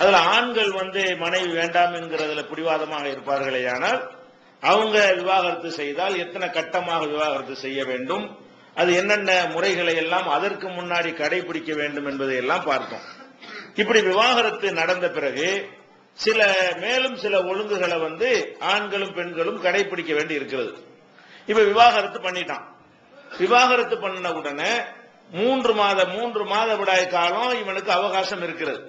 அதுல ஆண்கள் வந்து மனைவி வேண்டாம் என்கிறதுல பிடிவாதமாக இருப்பார்களே ஆனால் அவங்க விவாகரத்து செய்தால் எத்தனை கட்டமாக விவாகரத்து செய்ய வேண்டும் அது என்னென்ன முறைகளை எல்லாம் அதற்கு முன்னாடி கடைபிடிக்க வேண்டும் என்பதை எல்லாம் பார்த்தோம். இப்படி விவாகரத்து நடந்த பிறகு சில மேலும் சில ஒழுங்குகளை வந்து ஆண்களும் பெண்களும் கடைபிடிக்க வேண்டி இருக்கிறது இப்ப விவாகரத்து பண்ணிட்டான். விவாகரத்து பண்ண உடனே மூன்று மாத மூன்று மாத விடாய் காலம் இவனுக்கு அவகாசம் இருக்கிறது.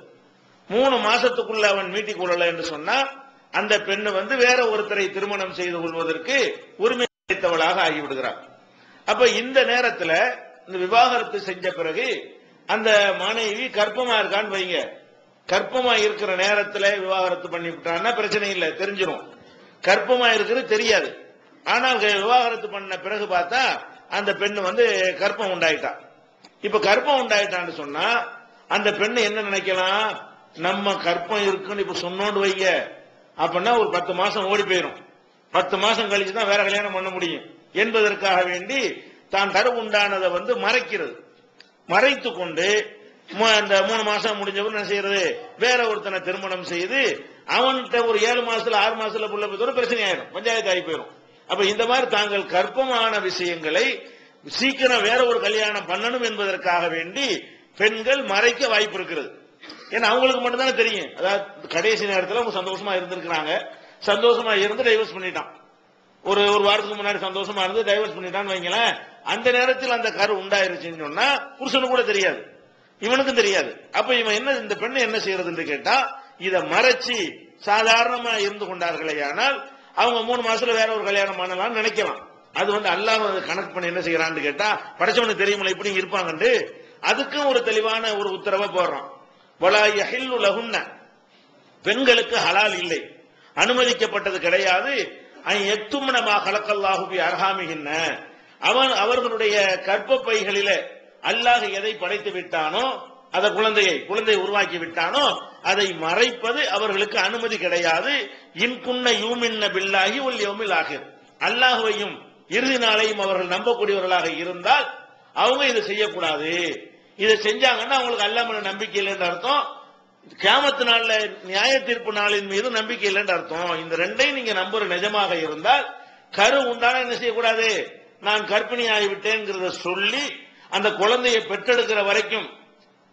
மூணு மாசத்துக்குள்ள அவன் மீட்டிக் கொள்ளல என்று சொன்னா அந்த பெண்ணு வந்து வேற ஒருத்தரை திருமணம் செய்து கொள்வதற்கு உரிமை அளித்தவளாக ஆகிவிடுகிறார் அப்ப இந்த நேரத்தில் இந்த விவாகரத்து செஞ்ச பிறகு அந்த மனைவி கற்பமா இருக்கான்னு வைங்க. கற்பமா இருக்கிற நேரத்தில் விவாகரத்து பண்ணி விட்டான்னா பிரச்சனை இல்லை தெரிஞ்சிடும் கற்பமா இருக்கிறது தெரியாது. ஆனால் விவாகரத்து பண்ண பிறகு பார்த்தா அந்த பெண் வந்து கற்பம் உண்டாயிட்டா. இப்ப கற்பம் உண்டாயிட்டான்னு சொன்னா அந்த பெண்ணு என்ன நினைக்கலாம்? நம்ம கற்பம் இருக்குன்னு இப்ப சொன்னோண்டு வைங்க. அப்படின்னா ஒரு பத்து மாசம் ஓடி போயிடும் பத்து மாசம் கழிச்சு தான் வேற கல்யாணம் பண்ண முடியும். என்பதற்காக வேண்டி தான் கரு உண்டானதை வந்து மறைக்கிறது. மறைத்து கொண்டு இந்த மூணு மாசம் முடிஞ்சவன் என்ன செய்யறது? வேற ஒருத்தனை திருமணம் செய்து அவன்கிட்ட ஒரு ஏழு மாசத்துல ஆறு மாசத்துல புள்ள போய் பிரச்சனை ஆயிடும். பஞ்சாயத்து ஆகி போயிடும் அப்ப இந்த மாதிரி தாங்கள் கற்பமான விஷயங்களை சீக்கிரம் வேற ஒரு கல்யாணம் பண்ணணும் என்பதற்காக வேண்டி பெண்கள் மறைக்க வாய்ப்பு இருக்கிறது. ஏன்னா அவங்களுக்கு மட்டும்தானே தெரியும். அதாவது கடைசி நேரத்தில் அவங்க சந்தோஷமா இருந்திருக்கிறாங்க. சந்தோஷமா இருந்து டைவர்ஸ் பண்ணிட்டான். ஒரு ஒரு வாரத்துக்கு முன்னாடி சந்தோஷமா இருந்து டைவர்ஸ் பண்ணிட்டான்னு வைங்களேன். அந்த நேரத்தில் அந்த கரு உண்டாயிருச்சுன்னு சொன்னா புருஷனுக்கு கூட தெரியாது. இவனுக்கும் தெரியாது. அப்ப இவன் என்ன இந்த பெண்ணு என்ன செய்யறதுன்னு கேட்டா இதை மறைச்சு சாதாரணமா இருந்து கொண்டார்களே ஆனால் அவங்க மூணு மாசத்துல வேற ஒரு கல்யாணம் பண்ணலாம்னு நினைக்கலாம். அது வந்து அல்லாம கணக்கு பண்ணி என்ன செய்யறான்னு கேட்டா படைச்சவனுக்கு தெரியுமில்ல இப்படி இருப்பாங்கன்னு அதுக்கும் ஒரு தெளிவான ஒரு உத்தரவை போடுறான். வலா பெண்களுக்கு ஹலால் இல்லை. அனுமதிக்கப்பட்டது கிடையாது. எத்துமனமா கலக்கல்லாஹு அர்ஹாமிகின்ன அவன் அவர்களுடைய கற்பப்பைகளில அல்லாஹ் எதை படைத்து விட்டானோ அந்த குழந்தையை குழந்தையை உருவாக்கி விட்டானோ அதை மறைப்பது அவர்களுக்கு அனுமதி கிடையாது. இன்குன்ன யூமின்ன பில்லாகி உள் யோமில் ஆகிர். அல்லாஹுவையும் இறுதி நாளையும் அவர்கள் நம்பக்கூடியவர்களாக இருந்தால் அவங்க இதை செய்யக்கூடாது. இதை செஞ்சாங்கன்னா அவங்களுக்கு அல்லாமல் நம்பிக்கை இல்லைன்னு அர்த்தம். கேமத்து நாள்ல நியாய தீர்ப்பு நாளின் மீது நம்பிக்கை இல்லைன்னு அர்த்தம். இந்த ரெண்டையும் நீங்க நம்புற நிஜமாக இருந்தால் கரு உண்டான என்ன செய்யக்கூடாது? நான் கர்ப்பிணி ஆகிவிட்டேங்கிறத சொல்லி அந்த குழந்தையை பெற்றெடுக்கிற வரைக்கும்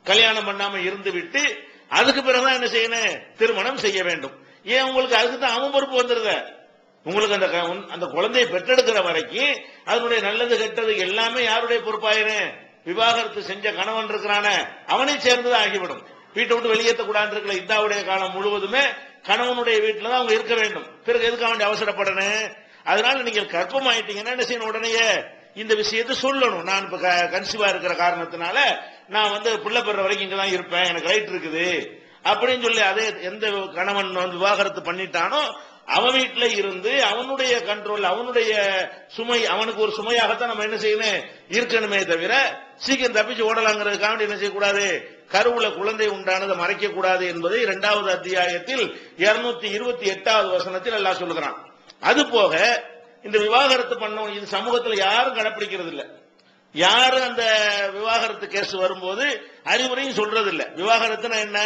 கல்யாணம் பண்ணாம இருந்து விட்டு அதுக்கு பிறகுதான் என்ன செய்யணும்? திருமணம் செய்ய வேண்டும். ஏன் உங்களுக்கு அதுக்கு தான் அவன் பொறுப்பு வந்துருத? உங்களுக்கு அந்த க- உன்- அந்த குழந்தையை பெற்றெடுக்கிற வரைக்கும் அதனுடைய நல்லது கெட்டது எல்லாமே யாருடைய பொறுப்பாயிரு? விவாகரத்து செஞ்ச கணவன் இருக்கிறானே அவனை சேர்ந்தது ஆகிவிடும். வீட்டை விட்டு வெளியேற்ற கூடாது இருக்கல இந்தாவுடைய காலம் முழுவதுமே கணவனுடைய வீட்டில் தான் அவங்க இருக்க வேண்டும். பிறகு எதுக்காக வேண்டிய அவசரப்படணும் அதனால நீங்கள் கற்பம் ஆயிட்டீங்கன்னா என்ன செய்யணும் உடனேயே? இந்த விஷயத்தை சொல்லணும். நான் இப்ப கன்சீவா இருக்கிற காரணத்தினால நான் வந்து பிள்ளை பெற வரைக்கும் இங்க தான் இருப்பேன். எனக்கு ரைட் இருக்குது. அப்படின்னு சொல்லி அதே எந்த கணவன் வந்து விவாகரத்து பண்ணிட்டானோ அவன் வீட்டுல இருந்து அவனுடைய கண்ட்ரோல் அவனுடைய சுமை அவனுக்கு ஒரு சுமையாகத்தான் நம்ம என்ன செய்யணும்? இருக்கணுமே தவிர சீக்கிரம் தப்பிச்சு ஓடலாங்கிறதுக்காக என்ன செய்யக்கூடாது? கருவுல குழந்தை உண்டானதை மறைக்க கூடாது என்பதை இரண்டாவது அத்தியாயத்தில் இருநூத்தி இருபத்தி எட்டாவது வசனத்தில் எல்லாம் சொல்லுகிறான். அது போக இந்த விவாகரத்து பண்ணோம் இது சமூகத்துல யாரும் கடைப்பிடிக்கிறது இல்ல. யாரும் அந்த விவாகரத்து கேஸ் வரும்போது அறிவுரையும் சொல்றது இல்லை விவாகரத்துனா என்ன?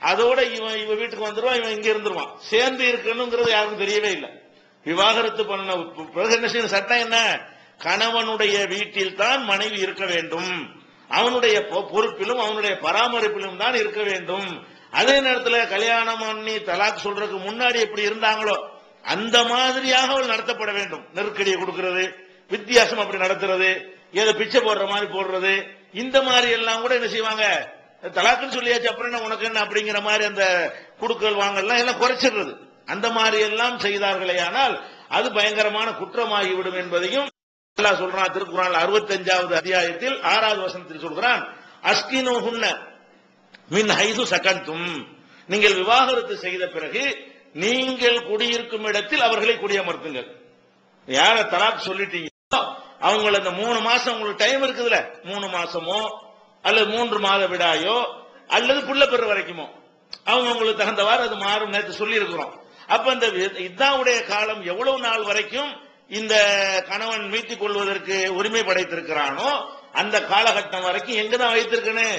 அதோட இவன் இவன் வீட்டுக்கு வந்துருவான் இவன் இங்க இருந்துருவான். சேர்ந்து இருக்கணுங்கிறது யாருக்கும் தெரியவே இல்லை. விவாகரத்து பண்ண பிறகு என்ன செய்யணும்? சட்டம் என்ன? கணவனுடைய வீட்டில் தான் மனைவி இருக்க வேண்டும். அவனுடைய பொ- பொறுப்பிலும் அவனுடைய பராமரிப்பிலும் தான் இருக்க வேண்டும். அதே நேரத்தில் கல்யாணம் பண்ணி தலாக் சொல்றதுக்கு முன்னாடி எப்படி இருந்தாங்களோ அந்த மாதிரியாக அவள் நடத்தப்பட வேண்டும். நெருக்கடியை கொடுக்கிறது வித்தியாசம் அப்படி நடத்துறது ஏதோ பிச்சை போடுற மாதிரி போடுறது இந்த மாதிரி எல்லாம் கூட என்ன செய்வாங்க? தலாக்குன்னு சொல்லியாச்சு அப்புறம் என்ன உனக்கு என்ன அப்படிங்கிற மாதிரி அந்த குடுக்கல் வாங்கல்லாம் எல்லாம் குறைச்சிடுறது. அந்த மாதிரி எல்லாம் செய்தார்களே ஆனால் அது பயங்கரமான குற்றமாகிவிடும் என்பதையும் அல்லாஹ் சொல்றான். திருக்குறான் அறுபத்தஞ்சாவது அத்தியாயத்தில் ஆறாவது வசனத்தில் சொல்கிறான் அஸ்கினு ஹுன்ன மின் ஹைது சகந்தும் நீங்கள் விவாகரத்து செய்த பிறகு நீங்கள் குடியிருக்கும் இடத்தில் அவர்களை குடியமர்த்துங்கள். யார தலாக் சொல்லிட்டீங்களோ அவங்களை அந்த மூணு மாசம் உங்களுக்கு டைம் இருக்குதுல மூணு மாசமோ அல்லது மூன்று மாத விடாயோ அல்லது புள்ள பெற வரைக்குமோ. அவங்க உங்களுக்கு தகுந்தவாறு அது மாறும் நேற்று சொல்லி இருக்கிறோம் அப்ப இந்த இதாவுடைய காலம் எவ்வளவு நாள் வரைக்கும் இந்த கணவன் மீட்டிக் கொள்வதற்கு உரிமை படைத்திருக்கிறானோ அந்த காலகட்டம் வரைக்கும் எங்கதான் வைத்திருக்கனே?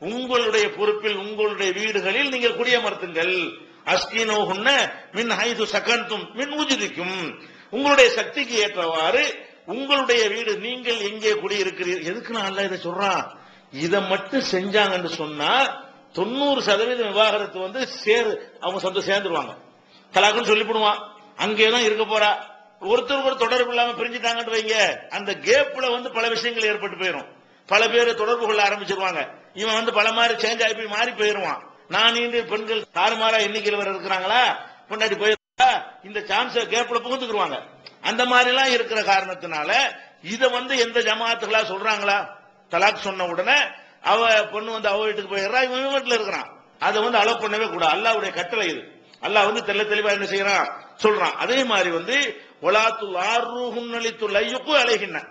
உங்களுடைய பொறுப்பில் உங்களுடைய வீடுகளில் நீங்கள் குடியமர்த்துங்கள். அஸ்கினோகுன்ன மின் ஹைது சகந்தும் மின் உஜிதிக்கும். உங்களுடைய சக்திக்கு ஏற்றவாறு உங்களுடைய வீடு நீங்கள் எங்கே குடியிருக்கிறீர்கள் எதுக்கு நான் அல்ல இதை சொல்றான் இதை மட்டும் செஞ்சாங்கன்னு சொன்னா தொண்ணூறு சதவீதம் விவாகரத்து வந்து சேரு அவங்க சொந்த சேர்ந்துருவாங்க. தலாக்குன்னு சொல்லிவிடுவான் அங்கேதான் இருக்க போறா. ஒருத்தர் ஒரு தொடர்பு இல்லாம பிரிஞ்சுட்டாங்கன்னு வைங்க. அந்த கேப்ல வந்து பல விஷயங்கள் ஏற்பட்டு போயிடும் பல பேர் தொடர்பு கொள்ள ஆரம்பிச்சிருவாங்க. இவன் வந்து பல மாதிரி சேஞ்ச் ஆகி போய் மாறி போயிருவான். நான் நீண்டு பெண்கள் தாறுமாறா எண்ணிக்கையில் வர இருக்கிறாங்களா? முன்னாடி போயிருந்தா இந்த சான்ஸ் கேப்ல புகுந்துக்குருவாங்க. அந்த மாதிரி எல்லாம் இருக்கிற காரணத்தினால இதை வந்து எந்த ஜமாத்துகளா சொல்றாங்களா? தலாக் சொன்ன உடனே அவ பொண்ணு வந்து அவ வீட்டுக்கு போயிடுறா இவன் வீட்டுல இருக்கிறான். அதை வந்து அலோவ் பண்ணவே கூடாது. அல்லாவுடைய கட்டளை இது. அல்லாஹ் வந்து தெள்ள தெளிவா என்ன செய்யறான்? சொல்றான். அதே மாதிரி வந்து ஒலாத்து ஆர்ரூஹுன்னலித்து லையுக்கு அலைகின்ன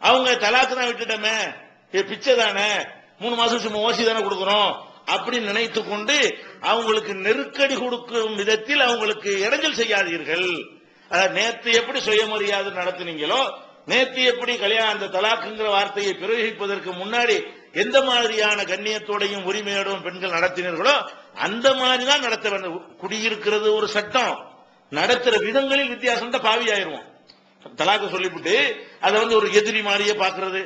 அவங்க தலாக்கு தான் விட்டுட்டோமே. இது பிச்சை தானே. மூணு மாசம் சும்மா ஓசி தானே கொடுக்குறோம். அப்படின்னு நினைத்து கொண்டு அவங்களுக்கு நெருக்கடி கொடுக்கும் விதத்தில் அவங்களுக்கு இடைஞ்சல் செய்யாதீர்கள். நேற்று நேத்து எப்படி சுயமரியாதை நடத்துனீங்களோ நேற்று எப்படி கல்யாணம் அந்த தலாக்குங்கிற வார்த்தையை பிரயோகிப்பதற்கு முன்னாடி எந்த மாதிரியான கண்ணியத்தோடையும் உரிமையோடும் பெண்கள் நடத்தினீர்களோ அந்த மாதிரி தான் நடத்த வேண்டும் குடியிருக்கிறது ஒரு சட்டம். நடத்துற விதங்களில் வித்தியாசம் தான் பாவி ஆயிருவோம் தலாக்கு சொல்லிவிட்டு அதை வந்து ஒரு எதிரி மாதிரியே பாக்குறது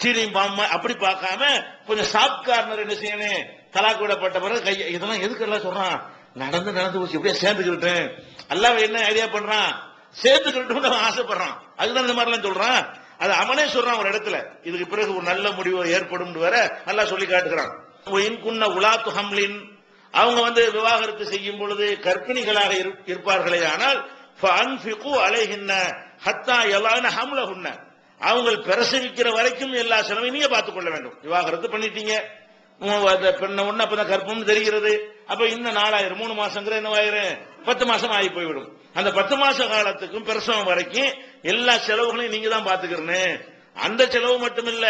சீனியும் பாம்பா அப்படி பார்க்காம கொஞ்சம் சாப் கார்னர் என்ன செய்யணும்? தலாக்கு விடப்பட்ட பிறகு கை இதெல்லாம் எதுக்கு எல்லாம் சொல்றான்? நடந்து நடந்து போச்சு எப்படியா சேர்ந்துக்கிட்டேன் அல்லாவை என்ன ஐடியா பண்றான்? சேர்ந்துக்கிட்டு ஆசைப்படுறான். அதுதான் இந்த மாதிரிலாம் சொல்றான். அது அவனே சொல்றான் ஒரு இடத்துல. இதுக்கு பிறகு ஒரு நல்ல முடிவு ஏற்படும் வேற நல்லா சொல்லி காட்டுகிறான். இன்குன்ன உலாத்து ஹம்லின். அவங்க வந்து விவாகரத்து செய்யும் பொழுது கர்ப்பிணிகளாக இருப்பார்களே ஆனால் ஃபஅன்ஃபிகு அலைஹின்ன ஹத்தா ஹம்ல ஹம்லஹுன்ன. அவங்க பிரசவிக்கிற வரைக்கும் எல்லா செலவையும் நீங்க பார்த்துக் கொள்ள வேண்டும். விவாகரத்து பண்ணிட்டீங்க. உம் ஒண்ணு அப்பதான் கற்பம் தெரிகிறது. அப்ப இன்னும் நாலாயிரம் மூணு மாசங்கிற என்னவாயிரும் பத்து மாசம் ஆகி போய்விடும். அந்த பத்து மாச காலத்துக்கும் பிரசவம் வரைக்கும் எல்லா செலவுகளையும் நீங்க தான் பாத்துக்கிறனே அந்த செலவு மட்டும் இல்ல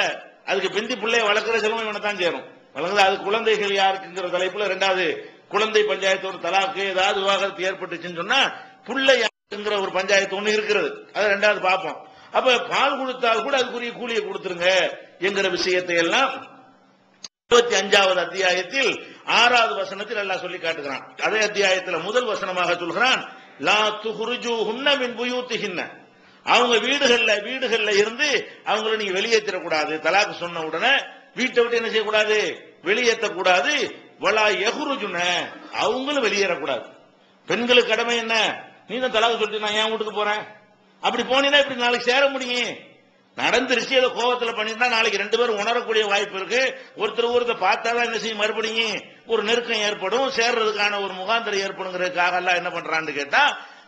அதுக்கு பிந்தி பிள்ளைய வளர்க்குற செலவும் இவனை தான் சேரும். வளர்க்குது அது குழந்தைகள் யாருக்குங்கிற தலைப்புல ரெண்டாவது குழந்தை பஞ்சாயத்து ஒரு தலாக்கு ஏதாவது விவாகரத்து ஏற்பட்டுச்சுன்னு சொன்னா பிள்ளை யாருக்குங்கிற ஒரு பஞ்சாயத்து ஒண்ணு இருக்கிறது. அது ரெண்டாவது பார்ப்போம். அப்ப பால் கொடுத்தால் கூட அதுக்குரிய கூலியை கொடுத்துருங்க என்கிற விஷயத்தை எல்லாம் இருபத்தி அஞ்சாவது அத்தியாயத்தில் ஆறாவது வசனத்தில் அல்லாஹ் சொல்லி காட்டுகிறான். அதே அத்தியாயத்தில் முதல் வசனமாக சொல்கிறான் லா துஹ்ருஜு ஹுன்ன மின் அவங்க வீடுகள்ல வீடுகள்ல இருந்து அவங்கள நீங்க வெளியேற்றக்கூடாது. தலாக்கு சொன்ன உடனே வீட்டை விட்டு என்ன செய்யக்கூடாது? வெளியேற்றக்கூடாது. வலா எகுருஜுன அவங்களும் வெளியேறக்கூடாது. பெண்களுக்கு கடமை என்ன? நீ தான் தலாக்கு சொல்லிட்டு நான் என் வீட்டுக்கு போறேன்? அப்படி போனீங்கன்னா இப்படி நாளைக்கு சேர முடியும். நடந்துருச்சு ஏதோ கோபத்துல பண்ணியிருந்தா நாளைக்கு ரெண்டு பேரும் உணரக்கூடிய வாய்ப்பு இருக்கு. ஒருத்தர் ஒருத்தர் பார்த்தாதான் என்ன செய்யும்? மறுபடியும் ஒரு நெருக்கம் ஏற்படும். சேர்றதுக்கான ஒரு முகாந்திரம் ஏற்படுங்கிறதுக்காக எல்லாம் என்ன பண்றான்னு கேட்டா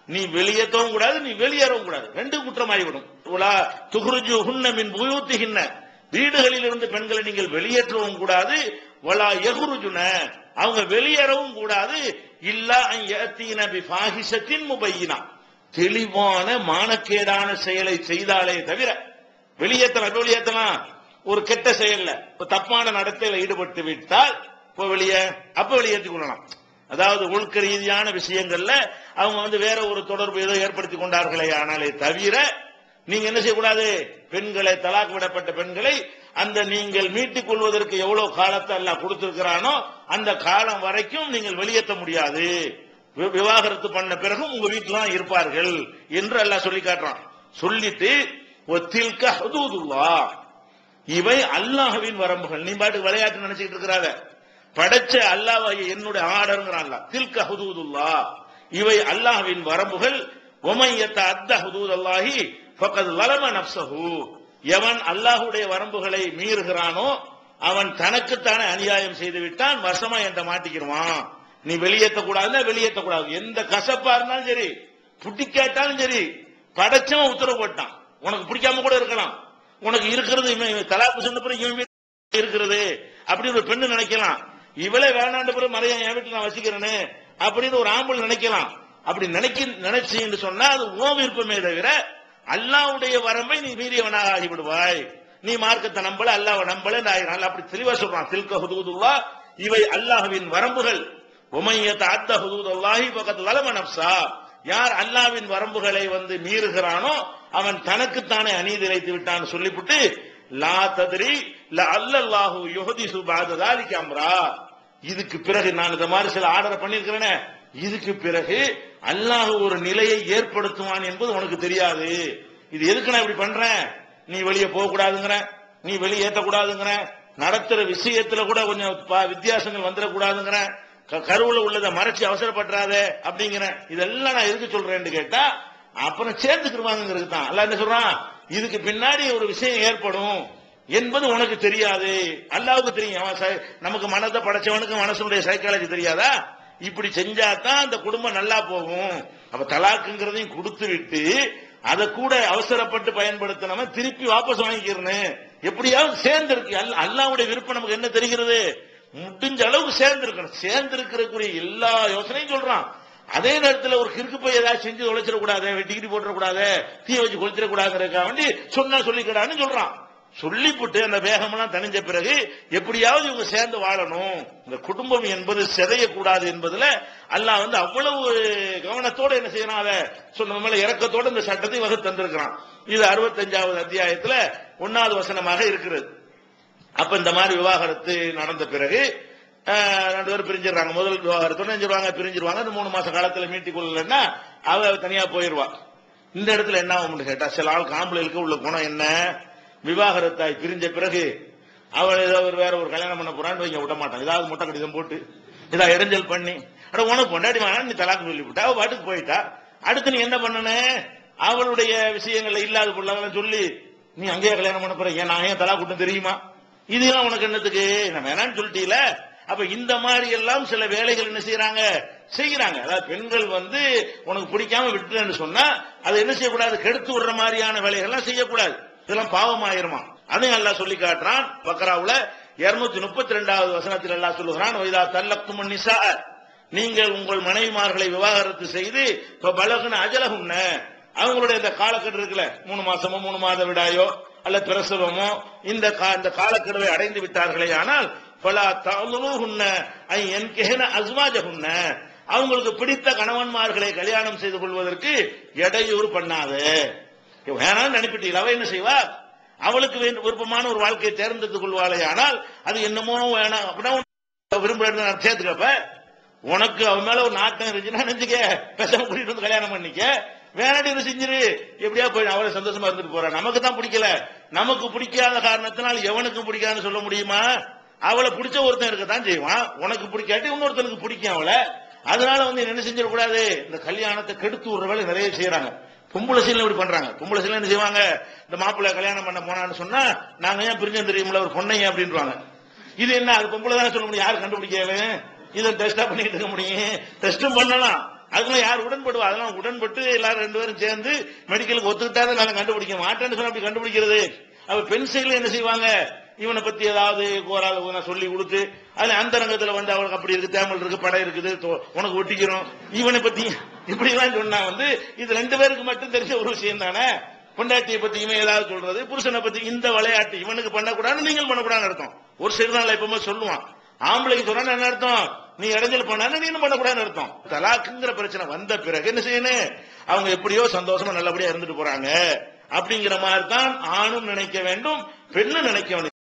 நீ வெளியேற்றவும் கூடாது நீ வெளியேறவும் கூடாது ரெண்டு குற்றமாகிவிடும். உலா துகுருஜு ஹுன்ன மின் புயூத்திகின்ன வீடுகளில் இருந்து பெண்களை நீங்கள் வெளியேற்றவும் கூடாது. வலா எகுருஜுன அவங்க வெளியேறவும் கூடாது. இல்லா யத்தீன பாகிசத்தின் முபையினா. தெளிவான மானக்கேடான செயலை செய்தாலே தவிர வெளியேற்றலாம் எப்ப வெளியேற்றலாம் ஒரு கெட்ட செயல்ல. ஒரு தப்பான நடத்தையில ஈடுபட்டு விட்டால் இப்போ வெளியே அப்ப வெளியேற்றிக் கொள்ளலாம். அதாவது ஒழுக்க ரீதியான விஷயங்கள்ல அவங்க வந்து வேற ஒரு தொடர்பு ஏதோ ஏற்படுத்தி கொண்டார்களே ஆனாலே தவிர நீங்க என்ன செய்யக்கூடாது? பெண்களை தலாக் விடப்பட்ட பெண்களை அந்த நீங்கள் மீட்டுக் கொள்வதற்கு எவ்வளவு காலத்தை எல்லாம் கொடுத்திருக்கிறானோ அந்த காலம் வரைக்கும் நீங்கள் வெளியேற்ற முடியாது. விவாகரத்து பண்ண பிறகும் உங்க வீட்டுல தான் இருப்பார்கள் என்று எல்லாம் சொல்லி காட்டுறான். சொல்லிட்டு ஒத்தில்க ஹதூதுல்லா. இவை அல்லாஹுவின் வரம்புகள். நீ பாட்டு விளையாட்டு நினைச்சிட்டு இருக்கிறாத. படைச்ச அல்லாஹ் என்னுடைய ஆர்டருங்கிறான் தில்க ஹுதூதுல்லா. இவை அல்லாஹுவின் வரம்புகள். ஒமையத்த அத்த ஹதூதல்லாஹி ஃபக்கத் லலம நப்சஹு எவன் அல்லாஹுடைய வரம்புகளை மீறுகிறானோ அவன் தனக்குத்தானே அநியாயம் செய்து விட்டான் வசமா என்ற மாட்டிக்கிடுவான். நீ வெளியேற்ற கூடாதுன்னா வெளியேற்ற கூடாது எந்த கசப்பா இருந்தாலும் சரி புட்டி கேட்டாலும் சரி படைச்சவன் உத்தரவு போட்டான். உனக்கு பிடிக்காம கூட இருக்கலாம். உனக்கு இருக்கிறது இவன் தலாக்கு சொன்ன பிறகு இவன் இருக்கிறது. அப்படின்னு ஒரு பெண்ணு நினைக்கலாம். இவளே வேணாண்ட பிறகு மறைய என் வீட்டுல நான் வசிக்கிறேன்னு அப்படின்னு ஒரு ஆம்பளை நினைக்கலாம். அப்படி நினைக்க நினைச்சீன்னு சொன்னா அது உன் விருப்பமே தவிர அல்லாவுடைய வரம்பை நீ மீறியவனாக ஆகிவிடுவாய். நீ மார்க்கத்தை நம்பல அல்லாவை நம்பல நான் அப்படி தெளிவா சொல்றான். தில்க ஹுதூதுல்லா இவை அல்லாஹுவின் வரம்புகள். உமையத்த அத்த ஹுதூதுல்லாஹி பக்கத்து லலம நப்சா. யார் அல்லாஹ்வின் வரம்புகளை வந்து மீறுகிறானோ அவன் தனக்குத்தானே அநீதி இழைத்து விட்டான் சொல்லிவிட்டு லா ததிரி அல்லல்லாஹு யுஹதிசு பாத அம்ரா. இதுக்கு பிறகு நான் இந்த மாதிரி சில ஆர்டர் பண்ணிருக்கிறேனே இதுக்கு பிறகு அல்லாஹ் ஒரு நிலையை ஏற்படுத்துவான் என்பது உனக்கு தெரியாது. இது எதுக்கு நான் இப்படி பண்றேன் நீ வெளியே போக கூடாதுங்கிற நீ வெளியே ஏத்தக்கூடாதுங்கிற நடத்துற விஷயத்துல கூட கொஞ்சம் வித்தியாசங்கள் வந்துடக்கூடாதுங்கிற கருவுல உள்ளதை மறைச்சு அவசரப்படுறாத அப்படிங்கிற இதெல்லாம் நான் எதுக்கு சொல்றேன்னு கேட்டா அப்புறம் சேர்ந்துக்கிருவாங்கிறது தான். அல்ல என்ன சொல்றான்? இதுக்கு பின்னாடி ஒரு விஷயம் ஏற்படும் என்பது உனக்கு தெரியாது. அல்லாவுக்கு தெரியும். அவன் நமக்கு மனதை படைச்சவனுக்கு மனசுடைய சைக்காலஜி தெரியாதா? இப்படி செஞ்சா தான் அந்த குடும்பம் நல்லா போகும். அப்ப தலாக்குங்கிறதையும் கொடுத்து விட்டு அதை கூட அவசரப்பட்டு பயன்படுத்தினவன் திருப்பி வாபஸ் வாங்கிக்கிறேன்னு எப்படியாவது சேர்ந்திருக்கு. அல்ல அல்லாவுடைய விருப்பம் நமக்கு என்ன தெரிகிறது? முடிஞ்ச அளவுக்கு சேர்ந்திருக்கணும். சேர்ந்திருக்கிறக்குரிய எல்லா யோசனையும் சொல்றான். அதே நேரத்தில் ஒரு கிறுக்கு போய் ஏதாவது செஞ்சு தொலைச்சிடக்கூடாது டிகிரி போட்டுறக்கூடாது தீ வச்சு கொளுத்திடக்கூடாதுங்கிறதுக்காக வேண்டி சொன்னா சொல்லிக்கிறான்னு சொல்றான். சொல்லிப்புட்டு அந்த வேகமெல்லாம் தணிஞ்ச பிறகு எப்படியாவது இவங்க சேர்ந்து வாழணும். இந்த குடும்பம் என்பது சிதையக்கூடாது என்பதுல அல்லாஹ் வந்து அவ்வளவு கவனத்தோட என்ன செய்யணும் அதை சொன்ன மேல இறக்கத்தோட இந்த சட்டத்தை வகுத்து தந்திருக்கிறான். இது அறுபத்தஞ்சாவது அத்தியாயத்துல ஒன்னாவது வசனமாக இருக்கிறது. அப்ப இந்த மாதிரி விவாகரத்து நடந்த பிறகு ரெண்டு பேரும் பிரிஞ்சிடறாங்க. முதல் விவாகரத்தோட செஞ்சிருவாங்க பிரிஞ்சிருவாங்க இந்த மூணு மாச காலத்துல மீட்டிக் கொள்ளலன்னா அவ தனியா போயிருவா. இந்த இடத்துல என்ன ஆகும்னு கேட்டா சில ஆள் காம்பளுக்கு உள்ள குணம் என்ன? விவாகரத்தாய் பிரிஞ்ச பிறகு அவள் ஏதோ ஒரு வேற ஒரு கல்யாணம் பண்ண போறான்னு வைங்க விட மாட்டான் ஏதாவது முட்டை கடிதம் போட்டு ஏதாவது இடைஞ்சல் பண்ணி. அட உனக்கு கொண்டாடி வேணா நீ தலாக்கு சொல்லி விட்டா அவ பாட்டுக்கு போயிட்டா. அடுத்து நீ என்ன பண்ணனு? அவளுடைய விஷயங்கள்ல இல்லாத பொருளாதாரம் சொல்லி நீ அங்கேயே கல்யாணம் பண்ண போற. ஏன் நான் ஏன் தலா கூட்டம் தெரியுமா? இதெல்லாம் உனக்கு என்னத்துக்கு? நான் வேணாம்னு சொல்லிட்டீல. அப்ப இந்த மாதிரி எல்லாம் சில வேலைகள் என்ன செய்யறாங்க செய்யறாங்க அதாவது பெண்கள் வந்து உனக்கு பிடிக்காம விட்டுறேன்னு சொன்னா அதை என்ன செய்யக்கூடாது? கெடுத்து விடுற மாதிரியான வேலைகள்லாம் செய்யக்கூடாது. இதெல்லாம் பாவமாயிருமா அதையும் அல்லாஹ் சொல்லி காட்டுறான். பக்ராவுல இருநூத்தி முப்பத்தி ரெண்டாவது வசனத்தில் எல்லாம் சொல்லுகிறான் வைதா தல்லக்தும் நிசா நீங்கள் உங்கள் மனைவிமார்களை விவாகரத்து செய்து இப்ப பலகுன அஜலகுன்ன அவங்களுடைய இந்த காலக்கெடு இருக்குல்ல? மூணு மாசமோ மூணு மாத விடாயோ அல்ல பிரசவமோ இந்த கா- இந்த காலக்கெடுவை அடைந்து விட்டார்களே ஆனால் பலா தகுன்ன ஐ என் அஸ்வாஜகுன்ன அவங்களுக்கு பிடித்த கணவன்மார்களை கல்யாணம் செய்து கொள்வதற்கு இடையூறு பண்ணாது. வேணாம்னு அனுப்பிட்டீங்க அவ என்ன செய்வா? அவளுக்கு விருப்பமான ஒரு வாழ்க்கையை தேர்ந்தெடுத்து கொள்வாளே ஆனால் அது என்னமோ வேணாம் அப்படின்னா உனக்கு நான் சேர்த்துக்கப்ப உனக்கு அவன் மேல ஒரு நாட்டம் இருந்துச்சுன்னா நினைச்சுக்க பேசாம கூட்டிட்டு வந்து கல்யாணம் பண்ணிக்க. வேணாடி இதை செஞ்சிரு. எப்படியா போய் அவளை சந்தோஷமா இருந்துட்டு போறா? நமக்கு தான் பிடிக்கல. நமக்கு பிடிக்காத காரணத்தினால் எவனுக்கும் பிடிக்காதுன்னு சொல்ல முடியுமா? அவளை பிடிச்ச ஒருத்தன் இருக்கத்தான் செய்வான். உனக்கு பிடிக்காட்டி இன்னொருத்தனுக்கு பிடிக்கும் அவளை. அதனால வந்து என்ன செஞ்சிடக்கூடாது? இந்த கல்யாணத்தை கெடுத்து விடுற வேலை நிறைய செய்யறாங்க பொம்பளை சீலம் இப்படி பண்றாங்க. பொம்பளை சீலம் என்ன செய்வாங்க? இந்த மாப்பிள்ளை கல்யாணம் பண்ண போனான்னு சொன்னா நாங்க ஏன் பிரிஞ்சு தெரியும்ல ஒரு பொண்ணைங்க அப்படின்றாங்க இது என்ன? அது பொம்பளை தானே சொல்ல முடியும். யாரு கண்டுபிடிக்காது இதை டெஸ்டா பண்ணிட்டு இருக்க முடியும். டெஸ்டும் பண்ணலாம். அதுக்குள்ள யார் உடன்படுவா? அதெல்லாம் உடன்பட்டு எல்லாரும் ரெண்டு பேரும் சேர்ந்து மெடிக்கலுக்கு ஒத்துக்கிட்டாதான் நாங்க கண்டுபிடிக்க மாட்டேன்னு சொன்னா அப்படி கண்டுபிடிக்கிறது? அவ பெண் சைடுல என்ன செய்வாங்க? இவனை பத்தி ஏதாவது கோரால சொல்லி கொடுத்து அதுல அந்த ரங்கத்துல வந்து அவனுக்கு அப்படி இருக்கு தேமல் இருக்கு படை இருக்குது உனக்கு ஒட்டிக்கிறோம். இவனை பத்தி இப்படி எல்லாம் சொன்னா வந்து இது ரெண்டு பேருக்கு மட்டும் தெரிஞ்ச ஒரு விஷயம் தானே? பொண்டாட்டியை பத்தி இவன் ஏதாவது சொல்றது புருஷனை பத்தி இந்த விளையாட்டு இவனுக்கு பண்ணக்கூடாது நீங்கள் பண்ணக்கூடாதுன்னு அர்த்தம். ஒரு சைடு தான் எப்பவுமே சொல்லுவான். ஆம்பளைக்கு சொன்னா என்ன அர்த்தம்? நீ இடைஞ்சல் நீ என்ன பண்ணக்கூடாதுன்னு அர்த்தம். தலாக்குங்கிற பிரச்சனை வந்த பிறகு என்ன செய்யணும்? அவங்க எப்படியோ சந்தோஷமா நல்லபடியா இருந்துட்டு போறாங்க. அப்படிங்கிற மாதிரி தான் ஆணும் நினைக்க வேண்டும் பெண்ணும் நினைக்க வேண்டும்.